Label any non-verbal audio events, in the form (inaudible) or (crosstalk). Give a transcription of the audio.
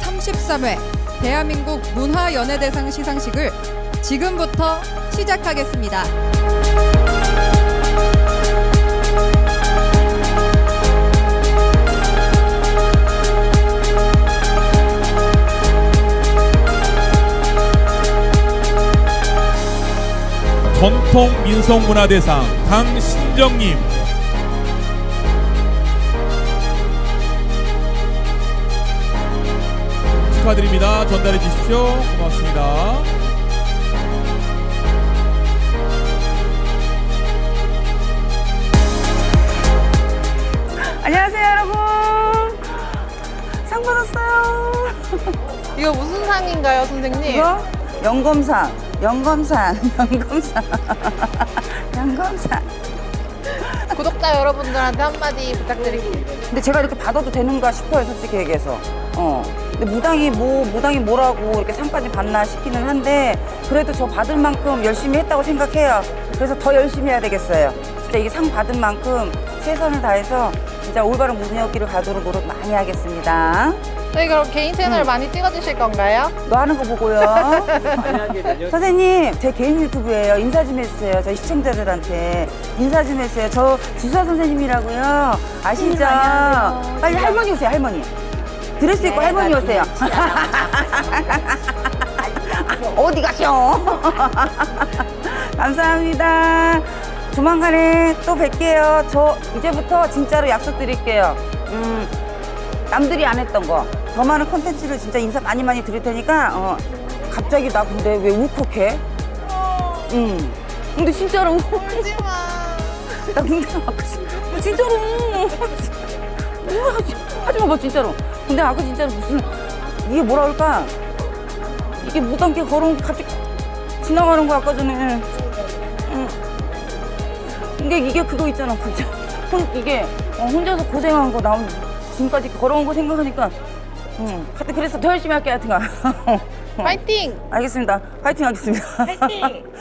제13회 대한민국 문화연예대상 시상식을 지금부터 시작하겠습니다. 전통 민속문화대상 강신정님 축하드립니다. 전달해 주십시오. 고맙습니다. 안녕하세요 여러분 상 받았어요 (laughs) 이거 무슨 상인가요, 선생님? 이거 영검상 영검상 (laughs) 영검상 영검상 구독자 여러분들한테 한마디 부탁드릴게요. 근데 제가 이렇게 받아도 되는가 싶어요 솔직히 얘기해서 어 근데 무당이 뭐 무당이 뭐라고 이렇게 상까지 받나 싶기는 한데 그래도 저 받을 만큼 열심히 했다고 생각해요 그래서 더 열심히 해야 되겠어요 진짜 이게 상 받은 만큼 최선을 다해서 진짜 올바른 무능력기를 가도록 노력 많이 하겠습니다 저희 그럼 개인 채널 많이 찍어주실 건가요? 너 하는 거 보고요. (laughs) 선생님, 제 개인 유튜브예요. 인사 좀 해주세요. 저희 시청자들한테 인사 좀 해주세요. 저 지수아 선생님이라고요. 아시죠? 빨리 할머니 오세요, 할머니. 드레스 입고 할머니 오세요. (laughs) 어디 가셔? (laughs) 감사합니다. 조만간에 또 뵐게요. 저 이제부터 진짜로 약속드릴게요. 음, 남들이 안 했던 거. 더 많은 콘텐츠를 진짜 인사 많이 많이 드릴 테니까, 어, 갑자기 나 근데 왜 울컥해? 응. 근데 진짜로. 울지 마. 나 근데 아까 진- 나 진짜로. 뭐야, (laughs) 하지, 하지 마봐, 진짜로. 근데 아까 진짜로 무슨, 이게 뭐라 할까? 이게 무단계 걸어온 게 갑자기 지나가는 거야, 아까 전에. 응. 이게, 이게 그거 있잖아, 그죠? 혼, 이게 어, 혼자서 고생한 거 나온 지금까지 걸어온 거 생각하니까 응. 하여튼 그래서 더 열심히 할게, 하여튼간. (laughs) 파이팅! 알겠습니다. 파이팅 하겠습니다. 파이팅! (laughs)